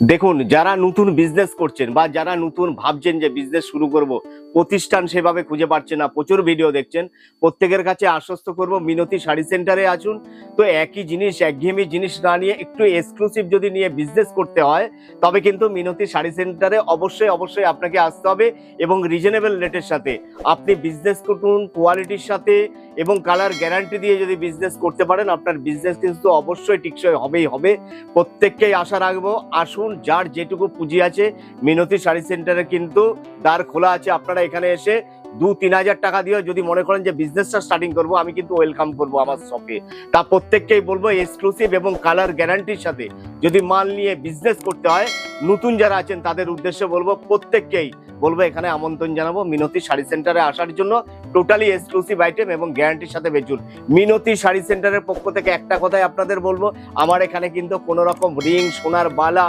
দেখুন, যারা নতুন বিজনেস করছেন বা যারা নতুন ভাবছেন যে বিজনেস শুরু করব, প্রতিষ্ঠান সেভাবে খুঁজে পাচ্ছে না, প্রচুর ভিডিও দেখছেন। প্রত্যেকের কাছে আশ্বস্ত করব, মিনতি শাড়ি সেন্টারে আসুন। তো একই জিনিস, একঘেয়েমি জিনিস না নিয়ে একটু এক্সক্লুসিভ যদি নিয়ে বিজনেস করতে হয়, তবে কিন্তু মিনতি শাড়ি সেন্টারে অবশ্যই অবশ্যই আপনাকে আসতে হবে এবং রিজনেবল রেটের সাথে। আপনি বিজনেস করুন কোয়ালিটির সাথে এবং কালার গ্যারান্টি দিয়ে যদি বিজনেস করতে পারেন, আপনার বিজনেস কিন্তু অবশ্যই টিকসই হবেই হবে। প্রত্যেককেই আশা রাখব, আসুন যার যেটুকু পুঁজি আছে, মিনতি শাড়ি সেন্টারে কিন্তু দ্বার খোলা আছে। আপনারা এখানে এসে দু তিন হাজার টাকা দিয়ে যদি মনে করেন যে বিজনেসটা স্টার্টিং করব, আমি কিন্তু ওয়েলকাম করব আমার শপে তা প্রত্যেককেই বলব এক্সক্লুসিভ এবং কালার গ্যারান্টির সাথে যদি মাল নিয়ে বিজনেস করতে হয়, নতুন যারা আছেন তাদের উদ্দেশ্যে বলব প্রত্যেককেই বলব এখানে আমন্ত্রণ জানাব মিনতি শাড়ি সেন্টারে আসার জন্য। টোটালি এক্সক্লুসিভ আইটেম এবং গ্যারান্টির সাথে বেচুন। মিনতি শাড়ি সেন্টারের পক্ষ থেকে একটা কথাই আপনাদের বলব, আমার এখানে কিন্তু কোনো রকম রিং সোনার বালা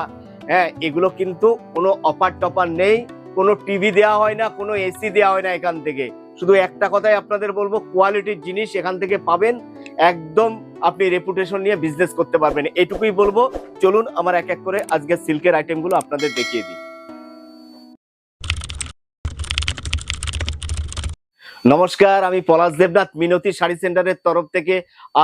হ্যাঁ এগুলো কিন্তু কোনো অফার টপার নেই, কোনো টিভি দেওয়া হয় না, কোনো এসি দেওয়া হয় না এখান থেকে। শুধু একটা কথাই আপনাদের বলব কোয়ালিটির জিনিস এখান থেকে পাবেন, একদম আপনি রেপুটেশন নিয়ে বিজনেস করতে পারবেন। এটুকুই বলব, চলুন আমার এক এক করে আজকে সিল্কের আইটেমগুলো আপনাদের দেখিয়ে দিই। নমস্কার, আমি পলাশ দেবনাথ, মিনতি শাড়ি সেন্টারের তরফ থেকে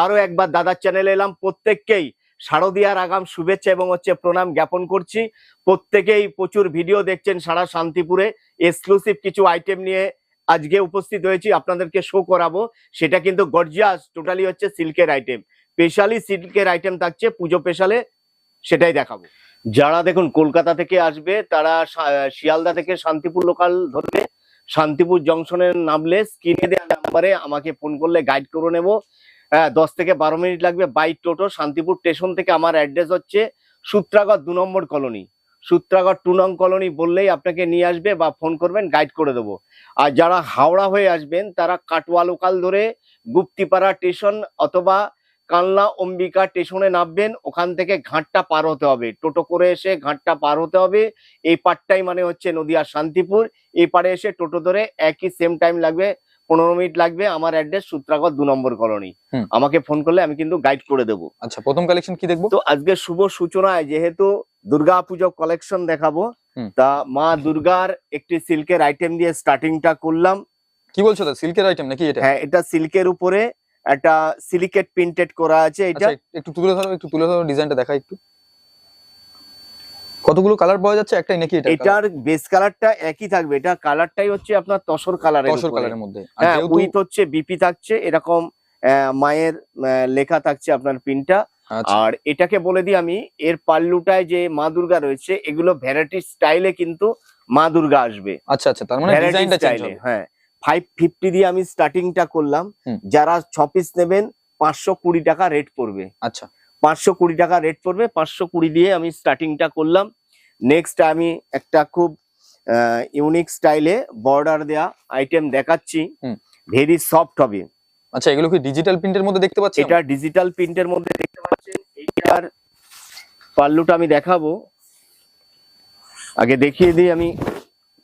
আরও একবার দাদার চ্যানেলে এলাম। প্রত্যেককেই শারদিয়ার আগাম শুভেচ্ছা এবং হচ্ছে প্রণাম জ্ঞাপন করছি। প্রত্যেকেই প্রচুর ভিডিও দেখছেন সারা শান্তিপুরে। এক্সক্লুসিভ কিছু আইটেম নিয়ে আজকে উপস্থিত হয়েছি, আপনাদেরকে শো করাবো। সেটা কিন্তু গর্জিয়াস টোটালি হচ্ছে সিল্কের আইটেম স্পেশালি সিল্কের আইটেম থাকছে, পুজো স্পেশালে সেটাই দেখাবো। যারা দেখুন কলকাতা থেকে আসবে, তারা শিয়ালদা থেকে শান্তিপুর লোকাল ধরবে। শান্তিপুর জংশনে নামলে স্ক্রিনে দেওয়া নাম্বারে আমাকে ফোন করলে গাইড করে নেব। হ্যাঁ দশ থেকে বারো মিনিট লাগবে বাইক টোটো শান্তিপুর স্টেশন থেকে আমার অ্যাড্রেস হচ্ছে সূত্রাগড় দু নম্বর colony Sutragarh two no colony বললেই আপনাকে নিয়ে আসবে বা ফোন করবেন গাইড করে দেবো। আর যারা হাওড়া হয়ে আসবেন, তারা কাটোয়া লোকাল ধরে গুপ্তিপাড়া স্টেশন অথবা কালনা অম্বিকা স্টেশনে নামবেন। ওখান থেকে ঘাটটা পার হতে হবে। টোটো করে এসে ঘাটটা পার হতে হবে। এই পারটাই মানে হচ্ছে নদিয়া শান্তিপুর। এই পারে এসে টোটো ধরে একই সেম টাইম লাগবে। পনেরো মিনিট লাগবে আমার অ্যাড্রেস সূত্রাগড় দু নম্বর কলোনি আমাকে ফোন করলে আমি কিন্তু গাইড করে দেবো। আচ্ছা প্রথম কালেকশন কি দেখব? তো আজকে শুভ সূচনায় যেহেতু দুর্গা পুজো কালেকশন দেখাবো তা মা দুর্গার একটি সিল্কের আইটেম দিয়ে স্টার্টিংটা করলাম। কি বলছো সিল্কের আইটেম নাকি এটা? হ্যাঁ এটা সিল্কের উপরে একটা সিলিকেট প্রিন্টেড করা আছে এটা আচ্ছা একটু তুলে ধরো একটু তুলে ধরো ডিজাইনটা দেখা একটু। কতগুলো কালার পাওয়া যাচ্ছে? একটাই নাকি এটা এটার বেস কালারটা একই থাকবে। এটা কালারটাই হচ্ছে আপনার তসর কালারের তসর কালারের মধ্যে। হ্যাঁ উইথ হচ্ছে বিপি থাকছে এরকম মায়ের লেখা থাকছে আপনার পিনটা। আচ্ছা। আর এটাকে বলে দিই আমি এর পাল্লুটায় যে মা দুর্গা রয়েছে এগুলো ভ্যারাইটি স্টাইলে কিন্তু মা দুর্গা আসবে। আচ্ছা আচ্ছা তার মানে ডিজাইনটা চেঞ্জ হবে। হ্যাঁ। ফাইভ ফিফটি দিয়ে আমি স্টার্টিংটা করলাম। যারা ছ পিস নেবেন পাঁচশো কুড়ি টাকা রেট পড়বে। আচ্ছা। পাঁচশো কুড়ি টাকা রেট পড়বে পাঁচশো কুড়ি দিয়ে আমি স্টার্টিংটা করলাম। নেক্সট আমি একটা খুব ইউনিক স্টাইলে বর্ডার দেয়া আইটেম দেখাচ্ছি। ভেরি সফট হবে। আচ্ছা এগুলো কি ডিজিটাল প্রিন্টের মধ্যে দেখতে পাচ্ছি এটা ডিজিটাল প্রিন্টের মধ্যে দেখতে পাচ্ছেন। এইটার পাল্লুটা আমি দেখাবো। আগে দেখিয়ে দিই আমি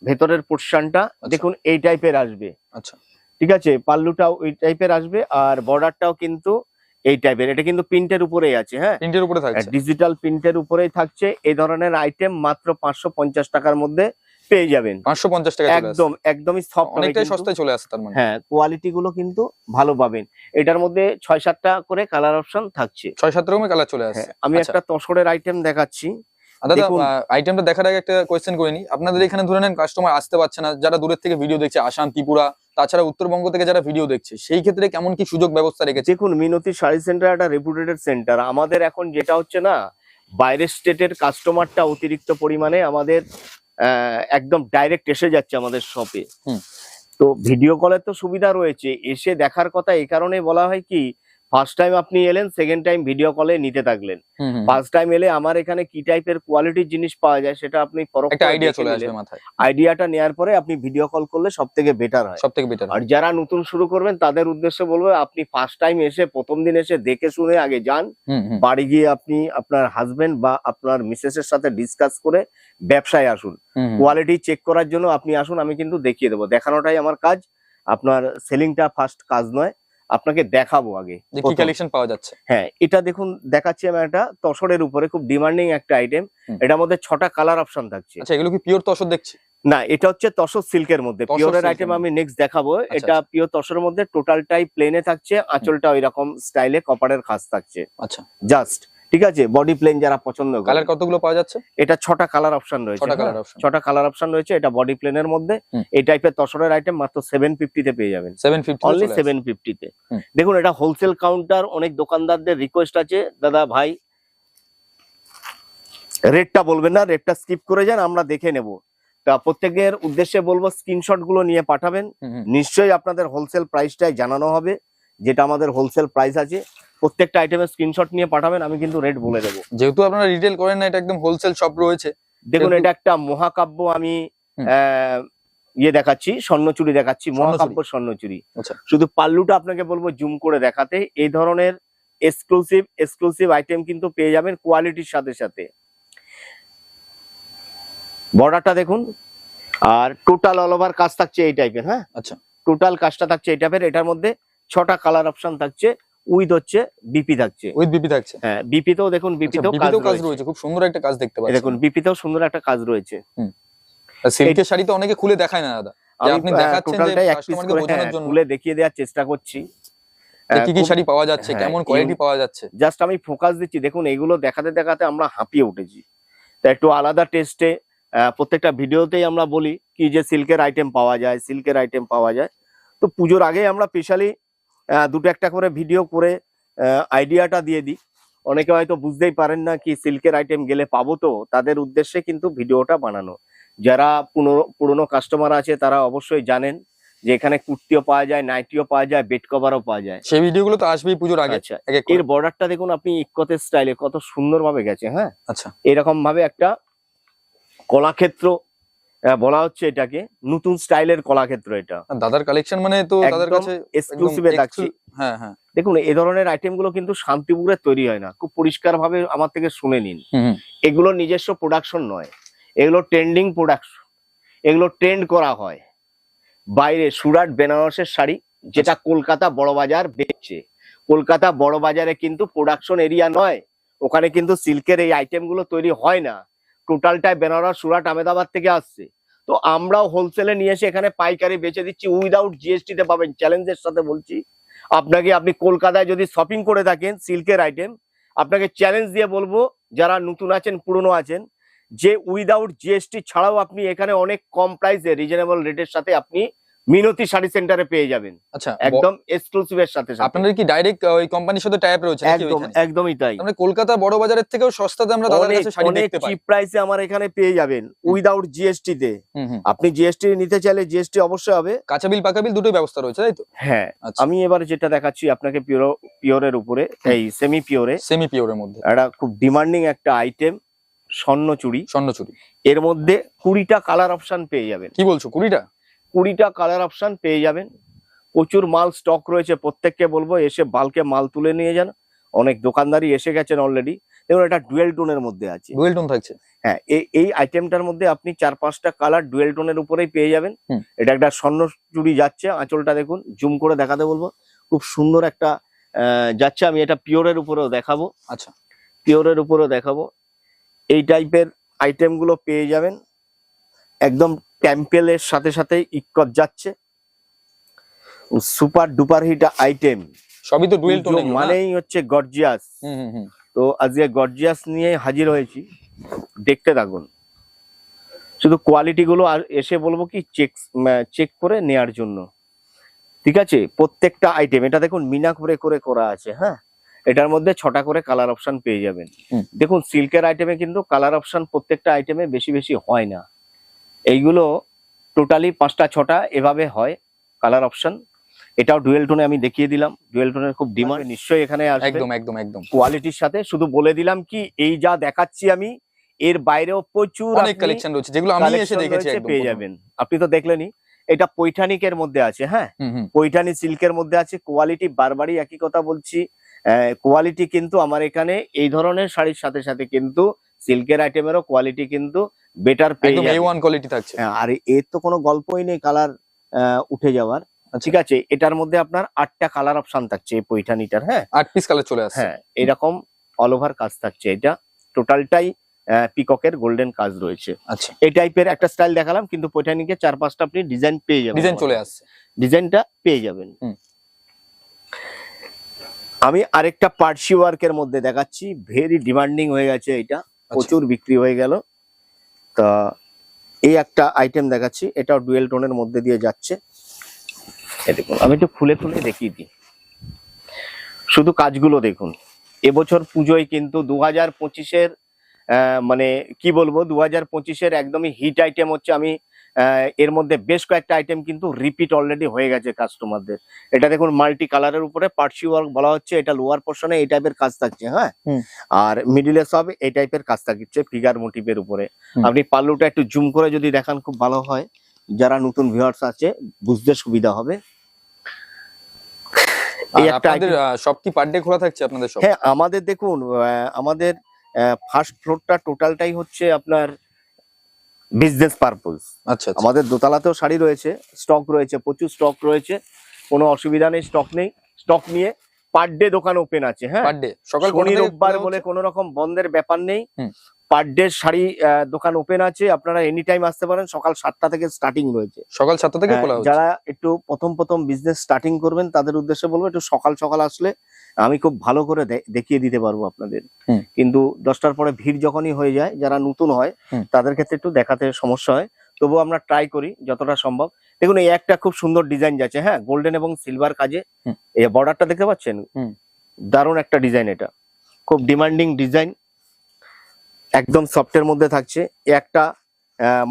ভেতরের পোর্শনটা দেখুন এই টাইপের আসবে। আচ্ছা। ঠিক আছে? পাল্লুটাও ওই টাইপের আসবে আর বর্ডারটাও কিন্তু এই টাইপের এটা কিন্তু প্রিন্টের উপরেই আছে হ্যাঁ? প্রিন্টের উপরে থাকছে। ডিজিটাল প্রিন্টের উপরেই থাকছে। এই ধরনের আইটেম মাত্র পাঁচশো পঞ্চাশ টাকার মধ্যে পেয়ে যাবেন। পাঁচশো পঞ্চাশ টাকা একদম একদমই সফট অনেকটাই সস্তায় চলে আসছে তার মানে। হ্যাঁ কোয়ালিটি গুলো কিন্তু ভালো পাবেন। এটার মধ্যে ছয় সাতটা করে কালার অপশন থাকছে। ছয় সাত রকমের কালার চলে আসছে। হ্যাঁ, আমি আচ্ছা। একটা তসরের আইটেম দেখাচ্ছি। দাদা। আইটেমটা দেখার আগে একটা কোয়েশ্চেন করে নি আপনাদের এখানে ধরে নেন কাস্টমার আসতে পারছে না। যারা দূরের থেকে ভিডিও দেখছে আসাম ত্রিপুরা তাছাড়া উত্তরবঙ্গ থেকে যারা ভিডিও দেখছে সেই ক্ষেত্রে কেমন কি সুযোগ ব্যবস্থা রেখেছে? দেখুন মিনতি শাড়ি সেন্টার একটা রেপুটেটেড সেন্টার আমাদের এখন যেটা হচ্ছে না বাইরের স্টেটের কাস্টমারটা অতিরিক্ত পরিমাণে আমাদের একদম ডাইরেক্ট এসে যাচ্ছে আমাদের শপে হুম। তো ভিডিও কলের তো সুবিধা রয়েছে। এসে দেখার কথা এ কারণে বলা হয় কি ফার্স্ট টাইম আপনি এলেন সেকেন্ড টাইম ভিডিও কলে নিতে থাকলেন। ফার্স্ট টাইম এলে আমার এখানে কি টাইপের কোয়ালিটির জিনিস পাওয়া যায় সেটা আপনি আইডিয়াটা নেওয়ার পরে আপনি ভিডিও কল করলে সব থেকে বেটার হয়। সব থেকে বেটার আর যারা নতুন শুরু করবেন তাদের উদ্দেশ্যে বলব আপনি ফার্স্ট টাইম এসে প্রথম দিন এসে দেখে শুনে আগে যান। বাড়ি গিয়ে আপনি আপনার হাজবেন্ড বা আপনার মিসেসের সাথে ডিসকাস করে ব্যবসায় আসুন। কোয়ালিটি চেক করার জন্য আপনি আসুন আমি কিন্তু দেখিয়ে দেবো। দেখানোটাই আমার কাজ। আপনার সেলিংটা ফার্স্ট কাজ নয়। আপনাকে দেখাবো আগে কি কালেকশন পাওয়া যাচ্ছে? হ্যাঁ এটা দেখুন দেখাচ্ছি আমি একটা তসরের উপরে খুব ডিমান্ডিং একটা আইটেম। এটার মধ্যে ছটা কালার অপশন থাকছে। আচ্ছা এগুলো কি পিওর তসর দেখছি? না এটা হচ্ছে তসর সিল্কের মধ্যে। পিওরের আইটেম আমি নেক্সট দেখাবো। এটা আচ্ছা। পিওর তসরের মধ্যে টোটালটাই প্লেনে থাকছে। আঁচলটা ওই রকম স্টাইলে কপারের খাস থাকছে। আচ্ছা। জাস্ট ঠিক আছে? বডি প্লেন যারা পছন্দ করে। কালার কতগুলো পাওয়া যাচ্ছে? এটা ছটা কালার অপশন রয়েছে ছটা হ্যাঁ? কালার অপশন কালার অপশন রয়েছে এটা বডি প্লেনের মধ্যে। এই টাইপের তসরের আইটেম মাত্র সেভেন ফিফটিতে পেয়ে যাবেন। সেভেন ফিফটি অনলি সেভেন ফিফটিতে। দেখুন এটা হোলসেল কাউন্টার অনেক দোকানদারদের রিকোয়েস্ট আছে। দাদা ভাই রেটটা বলবেন না রেটটা স্কিপ করে যান আমরা দেখে নেব। তা প্রত্যেকের উদ্দেশ্যে বলব স্ক্রিনশটগুলো নিয়ে পাঠাবেন। নিশ্চয়ই আপনাদের হোলসেল প্রাইসটাই জানানো হবে যেটা আমাদের হোলসেল প্রাইস আছে। প্রত্যেকটা আইটেমের স্ক্রিনশট নিয়ে পাঠাবেন আমি কিন্তু রেট বলে দেবো। যেহেতু আপনারা রিটেল করেন না এটা একদম হোলসেল শপ রয়েছে। দেখুন এটা একটা মহাকাব্য আমি ইয়ে দেখাচ্ছি স্বর্ণচুরি দেখাচ্ছি মহাকাব্য স্বর্ণচুরি। আচ্ছা। শুধু পাল্লুটা আপনাকে বলব জুম করে দেখাতে এই ধরনের এক্সক্লুসিভ এক্সক্লুসিভ আইটেম কিন্তু পেয়ে যাবেন কোয়ালিটির সাথে সাথে। বর্ডারটা দেখুন আর টোটাল অল ওভার কাজ থাকছে এই টাইপের হ্যাঁ? আচ্ছা। টোটাল কাজটা থাকছে এই টাইপের এটার মধ্যে ছটা কালার অপশন থাকছে। উইথ হচ্ছে বিপি থাকছে। উইথ বিপি থাকছে। হ্যাঁ বিপিতেও দেখুন বিপিতেও কাজ বিপিতেও কাজ রয়েছে। খুব সুন্দর একটা কাজ দেখতে পাচ্ছি। দেখুন বিপিতেও সুন্দর একটা কাজ রয়েছে। সিল্কের শাড়ি তো অনেকে খুলে দেখায় না দাদা। আপনি দেখাচ্ছেন যে কাস্টমারকে বোঝানোর হ্যাঁ, জন্য। খুলে দেখিয়ে দেওয়ার চেষ্টা করছি। কি কি শাড়ি পাওয়া যাচ্ছে হ্যাঁ, কেমন কোয়ালিটি পাওয়া যাচ্ছে? জাস্ট আমি ফোকাস দিচ্ছি দেখুন এগুলো দেখাতে দেখাতে আমরা হাঁপিয়ে উঠেছি। তা একটু আলাদা টেস্টে প্রত্যেকটা ভিডিওতেই আমরা বলি কি যে সিল্কের আইটেম পাওয়া যায় সিল্কের আইটেম পাওয়া যায়। তো পুজোর আগে আমরা স্পেশালি দুটো একটা করে ভিডিও করে আইডিয়াটা দিয়ে দিই। অনেকে হয়তো বুঝতেই পারেন না কি সিল্কের আইটেম গেলে পাবো তো তাদের উদ্দেশ্যে কিন্তু ভিডিওটা বানানো। যারা পুরনো পুরনো কাস্টমার আছে তারা অবশ্যই জানেন যে এখানে কুর্তিও পাওয়া যায় নাইটিও পাওয়া যায় বেড কভারও পাওয়া যায়। সেই ভিডিওগুলো তো আসবেই পুজোর আগে। আচ্ছা এর বর্ডারটা দেখুন আপনি ইক্কতের স্টাইলে কত সুন্দরভাবে গেছে হ্যাঁ? আচ্ছা। এরকম ভাবে একটা কলাক্ষেত্র বলা হচ্ছে এটাকে নতুন স্টাইলের কলাক্ষেত্র এটা। দাদার কালেকশন মানে তো দাদার কাছে এক্সক্লুসিভে থাকছি হ্যাঁ হ্যাঁ। দেখুন এই ধরনের আইটেমগুলো কিন্তু শান্তিপুরে তৈরি হয় না। খুব পরিষ্কার ভাবে আমার থেকে শুনে নিন। এগুলো নিজস্ব প্রোডাকশন নয়। এগুলো ট্রেন্ডিং প্রোডাকশন এগুলো ট্রেন্ড করা হয়। বাইরে সুরাট বেনারসের শাড়ি যেটা কলকাতা বড় বাজার বেচছে কলকাতা বড় বাজারে কিন্তু প্রোডাকশন এরিয়া নয়। ওখানে কিন্তু সিল্কের এই আইটেমগুলো তৈরি হয় না। টোটালটাই বেনারস, সুরাট, আহমেদাবাদ থেকে আসছে। তো আমরাও হোলসেলে নিয়ে এসে এখানে পাইকারি বেচে দিচ্ছি উইদাউট জিএসটি তে পাবেন। চ্যালেঞ্জের সাথে বলছি, আপনাকে আপনি কলকাতায় যদি শপিং করে থাকেন সিল্কের আইটেম আপনাকে চ্যালেঞ্জ দিয়ে বলব, যারা নতুন আছেন, পুরনো আছেন, যে উইদাউট জিএসটি ছাড়াও আপনি এখানে অনেক কম প্রাইসে রিজনেবল রেটের সাথে আপনি মিনতি শাড়ি সেন্টারে পেয়ে যাবেন। আচ্ছা একদম এক্সক্লুসিভের সাথে সাথে। আপনাদের কি ডাইরেক্ট ওই কোম্পানির সাথে টাইপ রয়েছে একদম একদমই তাই। আমরা কলকাতা বড় বাজারের থেকেও সস্তাতে আমরা দাদার কাছে শাড়ি দেখতে পাই। চিপ প্রাইসে আমার এখানে পেয়ে যাবেন উইদাউট জিএসটি তে। আপনি জিএসটি নিতে চাইলে জিএসটি অবশ্যই হবে। কাঁচা বিল পাকা বিল দুটোই ব্যবস্থা রয়েছে তাই তো? হ্যাঁ আচ্ছা। আমি এবার যেটা দেখাচ্ছি আপনাকে পিওর পিওরের উপরে এই সেমি পিওরে সেমি পিওরের মধ্যে। একটা খুব ডিমান্ডিং একটা আইটেম স্বর্ণ চুড়ি। স্বর্ণচুরি এর মধ্যে কুড়িটা কালার অপশন পেয়ে যাবেন। কি বলছো কুড়িটা? কুড়িটা কালার অপশন পেয়ে যাবেন। প্রচুর মাল স্টক রয়েছে প্রত্যেককে বলব এসে বালকে মাল তুলে নিয়ে যান। অনেক দোকানদারই এসে গেছেন অলরেডি দেখুন এটা ডুয়েল টোনের মধ্যে আছে। ডুয়েল টোন থাকছে। হ্যাঁ এই আইটেমটার মধ্যে আপনি চার পাঁচটা কালার ডুয়েল টোনের উপরেই পেয়ে যাবেন। এটা একটা স্বর্ণ চুড়ি যাচ্ছে আঁচলটা দেখুন জুম করে দেখাতে বলব। খুব সুন্দর একটা আহ, যাচ্ছে আমি এটা পিওরের উপরেও দেখাবো। আচ্ছা। পিওরের উপরেও দেখাবো। এই টাইপের আইটেমগুলো পেয়ে যাবেন। একদম টেম্পেলের সাথে সাথে ইক্কত যাচ্ছে। Super duper hit item. সবই তো ডুয়েল টোন মানেই হচ্ছে গর্জিয়াস। হুম হুম হুম। তো আজকে গর্জিয়াস নিয়ে হাজির হয়েছি। দেখতে থাকুন। শুধু কোয়ালিটি গুলো আর এসে বলব কি চেক চেক করে নেয়ার জন্য। ঠিক আছে? প্রত্যেকটা আইটেম এটা দেখুন মিনা করে করে করা আছে হ্যাঁ? এটার মধ্যে ছটা করে কালার অপশন পেয়ে যাবেন। দেখুন সিল্কের আইটেমে কিন্তু কালার অপশন প্রত্যেকটা আইটেমে বেশি বেশি হয় না। এইগুলো টোটালি পাঁচটা ছটা এভাবে হয় কালার অপশন এটাও ডুয়েল টোনে আমি দেখিয়ে দিলাম। ডুয়েল টোনের খুব ডিমান্ড নিশ্চয়ই এখানে একদম একদম একদম। কোয়ালিটির সাথে। শুধু বলে দিলাম কি এই যা দেখাচ্ছি আমি এর বাইরেও প্রচুর অনেক কালেকশন রয়েছে যেগুলো আমি এসে দেখেছি একদম পেয়ে যাবেন। আপনি তো দেখলেনই এটা পৈঠানিকের মধ্যে আছে হ্যাঁ? পৈঠানি সিল্কের মধ্যে আছে কোয়ালিটি বারবারই একই কথা বলছি। কোয়ালিটি কিন্তু আমার এখানে এই ধরনের শাড়ির সাথে সাথে কিন্তু সিল্কের আইটেমেরও কোয়ালিটি কিন্তু বেটার পেয়ে একদম এ যাবে ওয়ান কোয়ালিটি থাকছে। হ্যাঁ, আর এর তো কোনো গল্পই নেই কালার উঠে যাওয়ার। ঠিক আছে এটার মধ্যে আপনার আটটা কালার অপশন থাকছে এই পৈঠানিটার হ্যাঁ? আট পিস কালার চলে আসছে। হ্যাঁ এরকম অল ওভার কাজ থাকছে। এটা টোটালটাই পিককের গোল্ডেন কাজ রয়েছে। আচ্ছা। এই টাইপের একটা স্টাইল দেখালাম কিন্তু পৈঠানিকে চার পাঁচটা আপনি ডিজাইন পেয়ে যাবেন ডিজাইন চলে আসছে। ডিজাইনটা পেয়ে যাবেন। আমি আরেকটা পার্সি ওয়ার্কের মধ্যে দেখাচ্ছি। ভেরি ডিমান্ডিং হয়ে গেছে এটা। আচ্ছা। প্রচুর বিক্রি হয়ে গেল। তা এই একটা আইটেম দেখাচ্ছি, এটাও ডুয়েল টোনের মধ্যে দিয়ে যাচ্ছে। দেখুন, আমি একটু খুলে খুলে দেখিয়ে দিই। শুধু কাজগুলো দেখুন, এবছর পুজোয় কিন্তু দু হাজার পঁচিশের মানে কি বলব দু হাজার পঁচিশের একদমই হিট আইটেম হচ্ছে আমি এর মধ্যে বেশ কয়েকটা আইটেম কিন্তু রিপিট অলরেডি হয়ে গেছে কাস্টমারদের এটা দেখুন মাল্টি কালারের উপরে পার্সি ওয়ার্ক বলা হচ্ছে এটা লোয়ার পোর্শনে এই টাইপের কাজ থাকছে হ্যাঁ। আর মিডিলে সব এই টাইপের কাজ থাকছে ফিগার মোটিভের উপরে। আপনি পাল্লুটা একটু জুম করে যদি দেখান খুব ভালো হয়। যারা নতুন ভিউয়ার্স আছে বুঝতে সুবিধা হবে। এই একটা আপনাদের সব কি পার ডে খোলা থাকছে আপনাদের হ্যাঁ আমাদের দেখুন আমাদের ফার্স্ট ফ্লোরটা টোটালটাই হচ্ছে আপনার বিজনেস পারপোজ আচ্ছা আচ্ছা আমাদের দোতলাতেও শাড়ি রয়েছে স্টক রয়েছে প্রচুর স্টক রয়েছে কোনো অসুবিধা নেই স্টক নেই স্টক নিয়ে পার ডে দোকান ওপেন আছে হ্যাঁ পার ডে সকাল শনি রোববার বলে? কোনো রকম বন্ধের ব্যাপার নেই। পার ডে শাড়ি দোকান ওপেন আছে। আপনারা এনি টাইম আসতে পারেন। সকাল সাতটা থেকে স্টার্টিং রয়েছে। সকাল সাতটা থেকে হ্যাঁ, যারা একটু প্রথম প্রথম বিজনেস স্টার্টিং করবেন তাদের উদ্দেশ্যে বলব একটু সকাল সকাল আসলে আমি খুব ভালো করে দেখিয়ে দিতে পারব আপনাদের। কিন্তু দশটার পরে ভিড় যখনই হয়ে যায় যারা নতুন হয় তাদের ক্ষেত্রে একটু দেখাতে সমস্যা হয়। তবু আমরা ট্রাই করি যতটা সম্ভব। দেখুন এই একটা খুব সুন্দর ডিজাইন যাচ্ছে হ্যাঁ গোল্ডেন এবং সিলভার কাজে। এই বর্ডারটা দেখতে পাচ্ছেন? দারুণ একটা ডিজাইন এটা। খুব ডিমান্ডিং ডিজাইন একদম সফটের মধ্যে থাকছে। একটা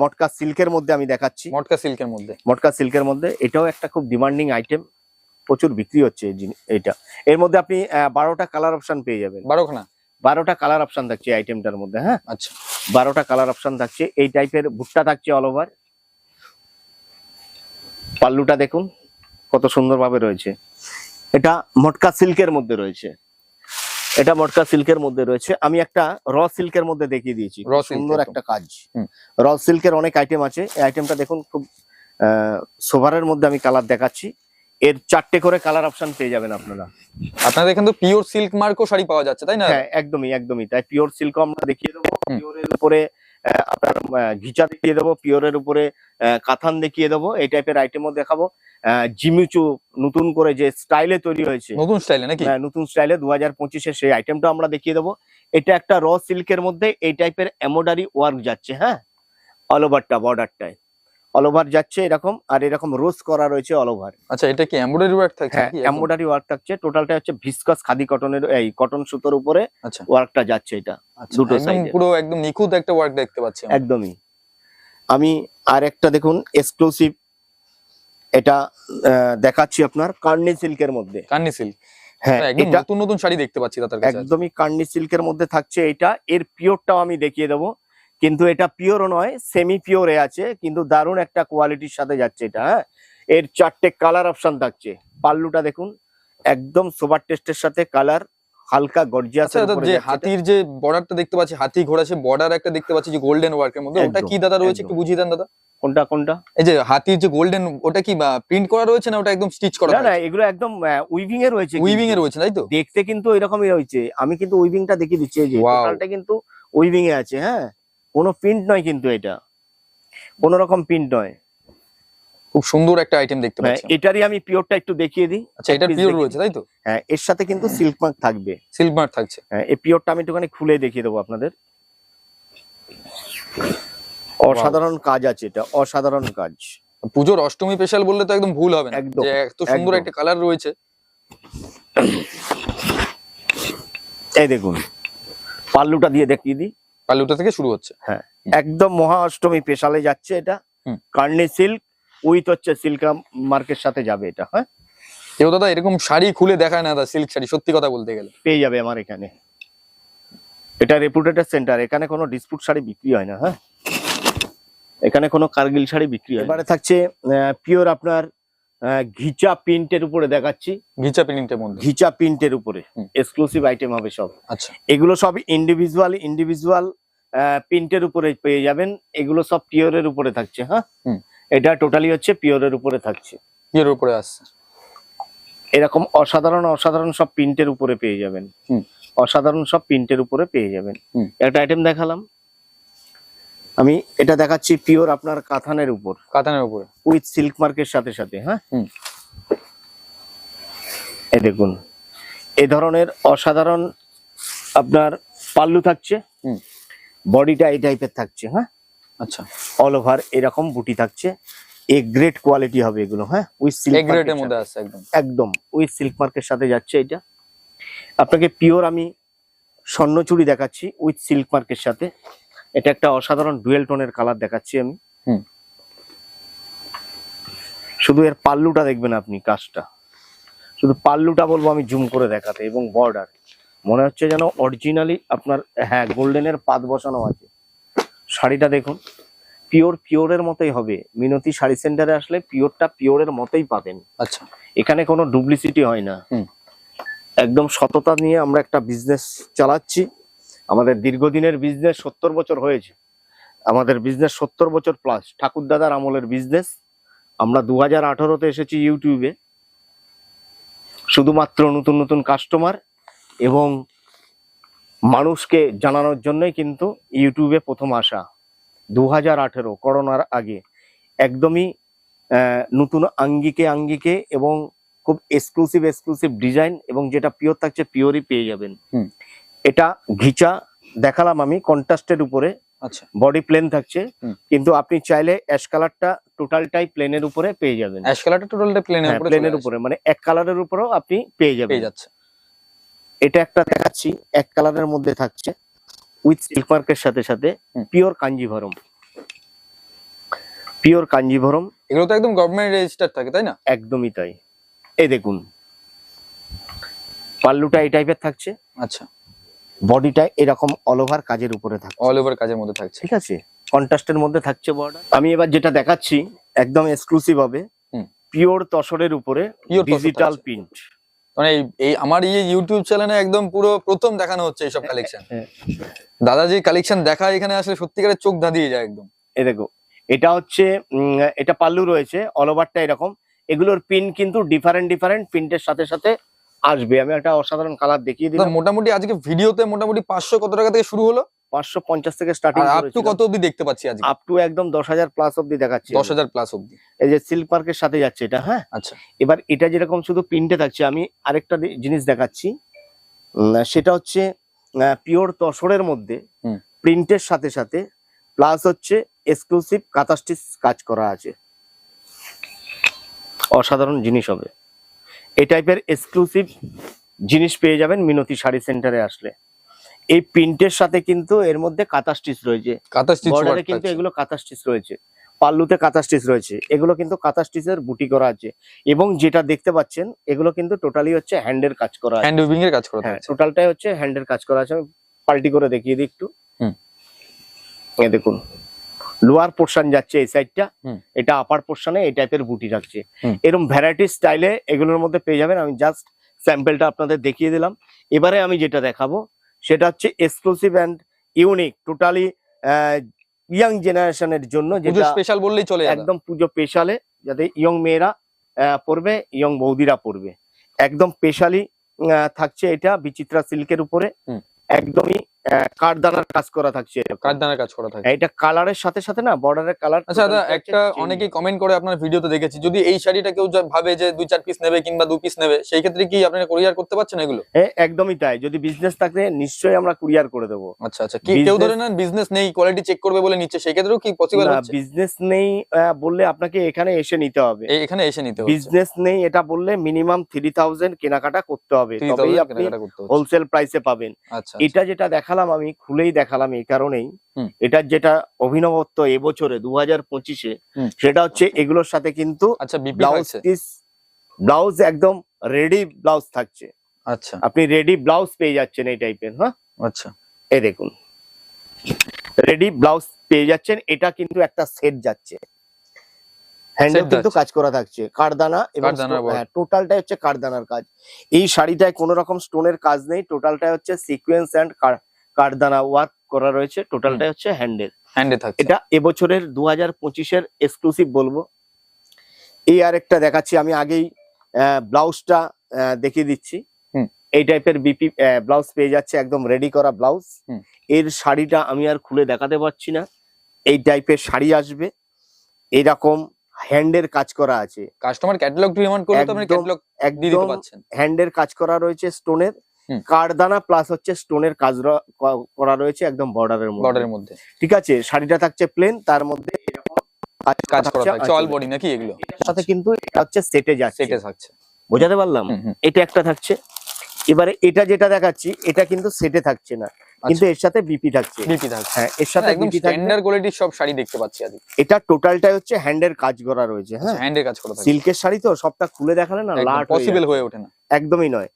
মটকা সিল্কের মধ্যে আমি দেখাচ্ছি। মটকা সিল্কের মধ্যে। মটকা সিল্কের মধ্যে। এটাও একটা খুব ডিমান্ডিং আইটেম প্রচুর বিক্রি হচ্ছে এটা এর মধ্যে আপনি বারোটা কালার অপশন পেয়ে যাবেন। বারোখানা? বারোটা কালার অপশন থাকছে আইটেমটার মধ্যে হ্যাঁ? আচ্ছা। বারোটা কালার অপশন থাকছে। এই টাইপের ভুট্টা থাকছে অল ওভার পাল্লুটা দেখুন কত সুন্দরভাবে রয়েছে। এটা মটকা সিল্কের মধ্যে রয়েছে। এটা মটকা সিল্কের মধ্যে রয়েছে। আমি একটা র সিল্কের মধ্যে দেখিয়ে দিয়েছি। সুন্দর একটা কাজ। র সিল্কের অনেক আইটেম আছে। এই আইটেমটা দেখুন খুব সোভারের মধ্যে আমি কালার দেখাচ্ছি। এর চারটে করে কালার অপশন পেয়ে যাবেন আপনারা। আপনাদের এখানে তো পিওর সিল্ক মার্কও শাড়ি পাওয়া যাচ্ছে তাই না? হ্যাঁ একদমই একদমই। তাই পিওর সিল্কও আমরা দেখিয়ে দেবো। পিওর পিওরের উপরে আপনার ঘিচা দেখিয়ে দেবো পিওরের উপরে কাথান দেখিয়ে দেবো এই টাইপের আইটেমও দেখাবো। জিমিচু নতুন করে যে স্টাইলে তৈরি হয়েছে নতুন স্টাইলে নাকি? হ্যাঁ, নতুন স্টাইলে দু হাজার পঁচিশে সেই আইটেমটা আমরা দেখিয়ে দেবো। এটা একটা র সিল্কের মধ্যে এই টাইপের এমোডারি ওয়ার্ক যাচ্ছে হ্যাঁ? অল ওভারটা বর্ডারটায় অল ওভার যাচ্ছে এরকম আর এরকম রোজ করা রয়েছে অল ওভার আচ্ছা এটা কি এমব্রয়ডারি ওয়ার্ক থাকছে হ্যাঁ এমব্রয়ডারি ওয়ার্ক থাকছে। টোটালটা হচ্ছে ভিসকাস খাদি কটনের এই কটন সুতোর উপরে আচ্ছা। ওয়ার্কটা যাচ্ছে এটা আচ্ছা, দুটো একদম পুরো একদম নিখুঁত একটা ওয়ার্ক দেখতে পাচ্ছি একদমই। আমি আর একটা দেখুন এক্সক্লুসিভ এটা দেখাচ্ছি আপনার কার্নি সিল্কের মধ্যে। কার্নি সিল্ক? হ্যাঁ একদম নতুন নতুন শাড়ি দেখতে পাচ্ছি একদমই কার্নি সিল্কের মধ্যে থাকছে এটা। এর পিওরটাও আমি দেখিয়ে দেবো। কিন্তু এটা পিওরও নয় সেমি পিওরে আছে কিন্তু দারুণ একটা কোয়ালিটির সাথে যাচ্ছে এটা হ্যাঁ? এর চারটে কালার অপশন থাকছে। পাল্লুটা দেখুন একদম সোবার টেস্টের সাথে কালার হালকা গর্জিয়াস আচ্ছা যে হাতির যে বর্ডারটা দেখতে পাচ্ছি হাতি ঘোড়া সে বর্ডার একটা দেখতে পাচ্ছি যে গোল্ডেন ওয়ার্কের মধ্যে। ওটা কি দাদা রয়েছে একটু বুঝিয়ে দেন দাদা। কোনটা কোনটা? এই যে হাতির যে গোল্ডেন ওটা কি প্রিন্ট করা রয়েছে না ওটা একদম স্টিচ করা না না এগুলো একদম উইভিং এ রয়েছে উইভিং এ রয়েছে তাই তো? দেখতে কিন্তু এরকমই রয়েছে। আমি কিন্তু উইভিংটা দেখিয়ে দিচ্ছি এই যে. টোটালটা কিন্তু উইভিং এ আছে হ্যাঁ? কোনো প্রিন্ট নয় কিন্তু এটা। কোনো রকম প্রিন্ট নয়। খুব সুন্দর একটা আইটেম দেখতে হ্যাঁ, পাচ্ছি এটারই আমি পিওরটা একটু দেখিয়ে দিই। আচ্ছা এটা পিওর রয়েছে তাই তো? হ্যাঁ এর সাথে কিন্তু সিল্ক মার্ক থাকবে। সিল্ক মার্ক থাকছে। হ্যাঁ এই পিওরটা আমি একটুখানি খুলে দেখিয়ে দেবো আপনাদের। অসাধারণ কাজ আছে এটা অসাধারণ কাজ। পুজোর অষ্টমী স্পেশাল বললে তো একদম ভুল হবে না। একদম, যে এত সুন্দর একটা কালার রয়েছে। এই দেখুন পাল্লুটা দিয়ে দেখিয়ে দিই। পাল্লুটা থেকে শুরু হচ্ছে। হ্যাঁ। একদম মহা অষ্টমী পেশালে যাচ্ছে এটা। কার্নি সিল্ক উইথ হচ্ছে সিল্ক মার্কের সাথে যাবে এটা হ্যাঁ। কেউ দাদা এরকম শাড়ি খুলে দেখায় না দাদা সিল্ক শাড়ি সত্যি কথা বলতে গেলে। পেয়ে যাবে আমার এখানে। এটা রেপুটেটেড সেন্টার এখানে কোনো ডিসপুট শাড়ি বিক্রি হয় না হ্যাঁ। এখানে কোনো কার্গিল শাড়ি বিক্রি হয় না। এবারে থাকছে পিওর আপনার ঘিচা প্রিন্টের উপরে দেখাচ্ছি। ঘিচা প্রিন্টের মধ্যে। ঘিচা প্রিন্টের উপরে। এক্সক্লুসিভ আইটেম হবে সব। আচ্ছা। এগুলো সব ইন্ডিভিজুয়াল ইন্ডিভিজুয়াল প্রিন্টের উপরে পেয়ে যাবেন। এগুলো সব পিওরের উপরে থাকছে হ্যাঁ? এটা টোটালি হচ্ছে পিওরের উপরে থাকছে। এর উপরে আসছে। এরকম অসাধারণ অসাধারণ সব প্রিন্টের উপরে পেয়ে যাবেন। অসাধারণ সব প্রিন্টের উপরে পেয়ে যাবেন। একটা আইটেম দেখালাম। আমি এটা দেখাচ্ছি পিওর আপনার কাথানের উপর। কাতানের উপর। উইথ সিল্ক মার্কের সাথে সাথে হ্যাঁ? এই দেখুন এ ধরনের অসাধারণ আপনার পাল্লু থাকছে। হুম। বডিটা এই টাইপের থাকছে হ্যাঁ? আচ্ছা। অল ওভার এরকম বুটি থাকছে। এ গ্রেট কোয়ালিটি হবে এগুলো হ্যাঁ? উইথ সিল্ক রেটের মধ্যে আসছে একদম। একদম উইথ সিল্ক মার্কের সাথে যাচ্ছে এটা। আপনাকে পিওর আমি স্বর্ণচুরি দেখাচ্ছি উইথ সিল্ক মার্কের সাথে। এটা একটা অসাধারণ ডুয়েল টোনের কালার দেখাচ্ছি আমি। হুম। শুধু এর পাল্লুটা দেখবেন আপনি কাজটা। শুধু পাল্লুটা বলব আমি জুম করে দেখাতে এবং বর্ডার। মনে হচ্ছে যেন অরিজিনালি আপনার হ্যাঁ গোল্ডেনের পাত বসানো আছে। শাড়িটা দেখুন পিওর পিওরের মতোই হবে। মিনতি শাড়ি সেন্টারে আসলে পিওরটা পিওরের মতোই পাবেন। আচ্ছা। এখানে কোনো ডুপ্লিসিটি হয় না। একদম সততা নিয়ে আমরা একটা বিজনেস চালাচ্ছি। আমাদের দীর্ঘদিনের বিজনেস সত্তর বছর হয়েছে। আমাদের বিজনেস সত্তর বছর প্লাস ঠাকুরদাদার আমলের বিজনেস আমরা দু হাজার আঠারোতে এসেছি ইউটিউবে। শুধুমাত্র নতুন নতুন কাস্টমার এবং মানুষকে জানানোর জন্যই কিন্তু ইউটিউবে প্রথম আসা। দু হাজার আঠেরো, করোনার আগে। একদমই নতুন আঙ্গিকে আঙ্গিকে এবং খুব এক্সক্লুসিভ এক্সক্লুসিভ ডিজাইন এবং যেটা পিওর থাকছে পিওরই পেয়ে যাবেন। এটা ঘিচা দেখালাম আমি কন্ট্রাস্টের উপরে। আচ্ছা। বডি প্লেন থাকছে। কিন্তু আপনি চাইলে অ্যাশ কালারটা টোটালটাই প্লেনের উপরে পেয়ে যাবেন। অ্যাশ কালারটা টোটালটা প্লেনের উপরে প্লেনের উপরে। মানে এক কালারের উপরেও আপনি পেয়ে যাবেন। পেয়ে যাচ্ছে। এটা একটা দেখাচ্ছি এক কালারের মধ্যে থাকছে। উইথ সিল্ক মার্কের সাথে সাথে পিওর কাঞ্জিভরম। পিওর কাঞ্জিভরম। এগুলো তো একদম গভর্নমেন্ট রেজিস্টার থাকে তাই না? একদমই তাই। এই দেখুন। পাল্লুটা এই টাইপের থাকছে। আচ্ছা। বডিটা এরকম অল ওভার কাজের উপরে থাকছে। অল ওভার কাজের মধ্যে থাকছে। ঠিক আছে? কন্ট্রাস্টের মধ্যে থাকছে বর্ডার আমি এবার যেটা দেখাচ্ছি একদম এক্সক্লুসিভ হবে। পিওর তসরের উপরে ডিজিটাল। প্রিন্ট মানে এই- আমার এই ইউটিউব চ্যানেলে একদম পুরো প্রথম দেখানো হচ্ছে এইসব কালেকশন। দাদা যে কালেকশন দেখা এখানে আসলে সত্যিকারের চোখ ধাঁধিয়ে যায় একদম। এ দেখো এটা হচ্ছে এটা পাল্লু রয়েছে অল ওভারটা এরকম। এগুলোর পিন কিন্তু ডিফারেন্ট ডিফারেন্ট প্রিন্টের সাথে সাথে আসবে। আমি একটা অসাধারণ কালার দেখিয়ে দিলাম। মোটামুটি আজকে ভিডিওতে মোটামুটি পাঁচশো কত টাকা থেকে শুরু হলো? পাঁচশো পঞ্চাশ থেকে স্টার্টিং আপ টু কত অব্দি দেখতে পাচ্ছি আজকে? আপ টু একদম দশ হাজার প্লাস অব্দি দেখাচ্ছি। দশ হাজার প্লাস অব্দি এই যে সিল্ক মার্কের সাথে যাচ্ছে এটা হ্যাঁ? আচ্ছা। এবার এটা যেরকম শুধু প্রিন্টে থাকছে আমি আরেকটা জিনিস দেখাচ্ছি। সেটা হচ্ছে পিওর তসরের মধ্যে প্রিন্টের সাথে সাথে প্লাস হচ্ছে এক্সক্লুসিভ কাঁথা স্টিচ কাজ করা আছে। অসাধারণ জিনিস হবে। এই টাইপের এক্সক্লুসিভ জিনিস পেয়ে যাবেন মিনতি শাড়ি সেন্টারে আসলে। এই প্রিন্টের সাথে কিন্তু এর মধ্যে কাঁথা স্টিচ রয়েছে। কাঁথা স্টিচ বর্ডারে কিন্তু এগুলো কাঁথা স্টিচ রয়েছে। পাল্লুতে কাঁথা স্টিচ রয়েছে। এগুলো কিন্তু কাঁথা স্টিচের বুটি করা আছে। এবং যেটা দেখতে পাচ্ছেন এগুলো কিন্তু টোটালি হচ্ছে হ্যান্ডের কাজ করা আছে। হ্যান্ড উইভিং এর কাজ করা হ্যাঁ টোটালটাই হচ্ছে হ্যান্ডের কাজ করা আছে। আমি পাল্টি করে দেখিয়ে দিই একটু। হুম। এই দেখুন। লোয়ার পোর্শন যাচ্ছে এই সাইডটা। এটা আপার পোর্শনে এই টাইপের বুটি রাখছে। এরকম ভ্যারাইটি স্টাইলে এগুলোর মধ্যে পেয়ে যাবেন। আমি জাস্ট স্যাম্পেলটা আপনাদের দেখিয়ে দিলাম। এবারে আমি যেটা দেখাবো সেটা হচ্ছে exclusive and unique totally young জেনারেশনের জন্য যেটা স্পেশাল বললেই চলে একদম পুজো পেশালে যাতে ইয়ং মেয়েরা পরবে ইয়ং বৌদিরা পরবে। একদম স্পেশালি থাকছে এটা বিচিত্রা সিল্কের উপরে। একদমই কাঠদানার কাজ করা থাকছে। কাঠদানার কাজ করা থাকে এটা কালারের সাথে সাথে না বর্ডারের কালার আচ্ছা দাদা একটা অনেকেই কমেন্ট করে আপনার ভিডিওতে দেখেছি যদি এই শাড়িটা কেউ ভাবে যে দুই চার পিস নেবে কিংবা দু পিস নেবে সেই ক্ষেত্রে কি আপনারা কোরিয়ার করতে পারছেন এগুলো? একদমই তাই। যদি বিজনেস থাকে নিশ্চয়ই আমরা কুরিয়ার করে দেবো। আচ্ছা আচ্ছা কি কেউ ধরে নেন বিজনেস নেই কোয়ালিটি চেক করবে বলে নিচ্ছে সেই ক্ষেত্রেও কি পসিবল হচ্ছে? বিজনেস নেই বললে আপনাকে এখানে এসে নিতে হবে। এখানে এসে নিতে হচ্ছে। বিজনেস নেই এটা বললে মিনিমাম থ্রি থাউজেন্ড কেনাকাটা করতে হবে। 3000 তবেই আপনি হোলসেল প্রাইসে পাবেন। আচ্ছা এটা যেটা দেখালাম আমি খুলেই দেখালাম এই কারণেই। এটার যেটা অভিনবত্ব এবছরে দু হাজার পঁচিশে সেটা হচ্ছে এগুলোর সাথে কিন্তু আচ্ছা ব্লাউজ পিস ব্লাউজ একদম রেডি ব্লাউজ থাকছে। আচ্ছা। আপনি রেডি ব্লাউজ পেয়ে যাচ্ছেন এই টাইপের হ্যাঁ? আচ্ছা। এই দেখুন। রেডি ব্লাউজ পেয়ে যাচ্ছেন এটা কিন্তু একটা সেট যাচ্ছে। হ্যান্ডেল কিন্তু কাজ করা থাকছে কারদানা এবং work। টোটালটাই হচ্ছে কারদানার কাজ। এই শাড়িটায় কোনো রকম স্টোনের কাজ নেই টোটালটাই হচ্ছে সিকোয়েন্স অ্যান্ড কারদানা ওয়ার্ক করা রয়েছে টোটালটাই হচ্ছে হ্যান্ডেল হ্যান্ডে থাকছে। এটা এবছরের দু হাজার পঁচিশের এক্সক্লুসিভ বলব। এই আরেকটা দেখাচ্ছি আমি আগেই ব্লাউজটা দেখিয়ে দিচ্ছি। এই টাইপের বিপি ব্লাউজ পেয়ে যাচ্ছে একদম রেডি করা ব্লাউজ এর শাড়িটা আমি আর খুলে দেখাতে পারছি না। এই টাইপের শাড়ি আসবে। এরকম হ্যান্ডের কাজ করা আছে। কাস্টমার ক্যাটালগ ডিমান্ড করলে তো আপনি ক্যাটালগ দিতে হ্যান্ডের কাজ করা রয়েছে স্টোনের। কারদানা প্লাস হচ্ছে স্টোনের কাজ করা রয়েছে একদম বর্ডারের মধ্যে। বর্ডারের মধ্যে। ঠিক আছে? শাড়িটা থাকছে প্লেন তার মধ্যে কাজ করা থাকছে। থাকছে অল বডি নাকি এগুলো? সাথে কিন্তু এটা হচ্ছে সেটে যাচ্ছে। সেটে থাকছে। বোঝাতে পারলাম। এটা একটা থাকছে। এবারে এটা যেটা দেখাচ্ছি এটা কিন্তু সেটে থাকছে না। কিন্তু এর সাথে বিপি থাকছে। বিপি থাকছে। হ্যাঁ এর সাথে একদম স্ট্যান্ডার্ড কোয়ালিটির সব শাড়ি দেখতে পাচ্ছি এটা টোটালটাই হচ্ছে হ্যান্ডের কাজ করা রয়েছে হ্যাঁ? হ্যান্ডের কাজ করা থাকে। সিল্কের শাড়ি তো সবটা খুলে দেখালে না লাট পসিবল হয়ে ওঠে না। একদমই নয়।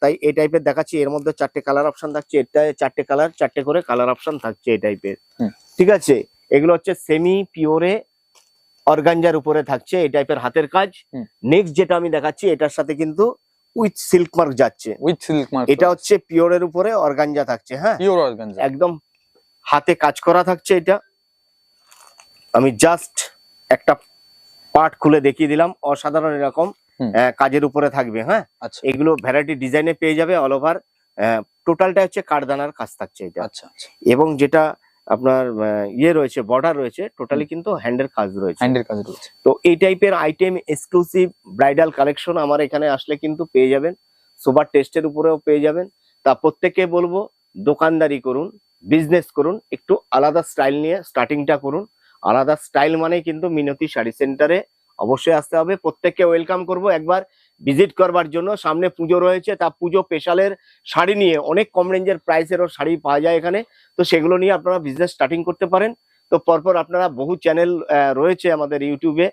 তাই এই টাইপের দেখাচ্ছি। এর মধ্যে চারটে কালার অপশন থাকছে। এটা চারটে কালার চারটে করে কালার অপশন থাকছে এই টাইপের ঠিক আছে? এগুলো হচ্ছে সেমি পিওরে অর্গানজার উপরে থাকছে। এই টাইপের হাতের কাজ। নেক্সট যেটা আমি দেখাচ্ছি এটার সাথে কিন্তু উইথ সিল্ক মার্ক যাচ্ছে। উইথ সিল্ক মার্ক এটা হচ্ছে পিওরের উপরে অর্গানজা থাকছে হ্যাঁ? পিওর অর্গানজা একদম হাতে কাজ করা থাকছে এটা। আমি জাস্ট একটা পার্ট খুলে দেখিয়ে দিলাম। অসাধারণ এরকম। কাজের উপরে থাকবে হ্যাঁ? আচ্ছা। এগুলো ভ্যারাইটি ডিজাইনে পেয়ে যাবে অল ওভার টোটালটা হচ্ছে কারদানার কাজ থাকছে এটা। আচ্ছা আচ্ছা। এবং যেটা আপনার ইয়ে রয়েছে বর্ডার রয়েছে টোটালি কিন্তু হ্যান্ডের কাজ রয়েছে। হ্যান্ডের কাজ রয়েছে। তো এই টাইপের আইটেম এক্সক্লুসিভ ব্রাইডাল কালেকশন আমার এখানে আসলে কিন্তু পেয়ে যাবেন। সোবার টেস্টের উপরেও পেয়ে যাবেন। তা প্রত্যেককে বলব দোকানদারি করুন বিজনেস করুন একটু আলাদা স্টাইল নিয়ে স্টার্টিংটা করুন। আলাদা স্টাইল মানে কিন্তু মিনতি শাড়ি সেন্টারে অবশ্যই আসতে হবে। প্রত্যেককে ওয়েলকাম করব। একবার ভিজিট করবার জন্য। সামনে পুজো রয়েছে। তা পুজো স্পেশালের শাড়ি নিয়ে অনেক কম রেঞ্জের প্রাইসেরও শাড়ি পাওয়া যায় এখানে। তো সেগুলো নিয়ে আপনারা বিজনেস স্টার্টিং করতে পারেন। তো পরপর আপনারা বহু চ্যানেল রয়েছে আমাদের ইউটিউবে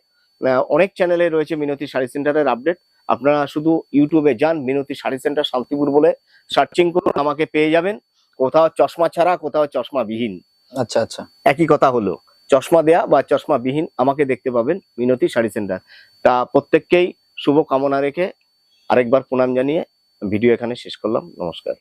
অনেক চ্যানেলে রয়েছে মিনতি শাড়ি সেন্টারের আপডেট আপনারা শুধু ইউটিউবে যান মিনতি শাড়ি সেন্টার শান্তিপুর বলে সার্চিং করুন আমাকে পেয়ে যাবেন। কোথাও চশমা ছাড়া কোথাও চশমা বিহীন আচ্ছা আচ্ছা। একই কথা হলো। চশমা দেয়া বা চশমা বিহীন আমাকে দেখতে পাবেন মিনতি শাড়ি সেন্টার। তা প্রত্যেককেই শুভ কামনা রেখে আরেকবার প্রণাম জানিয়ে ভিডিও এখানে শেষ করলাম। নমস্কার।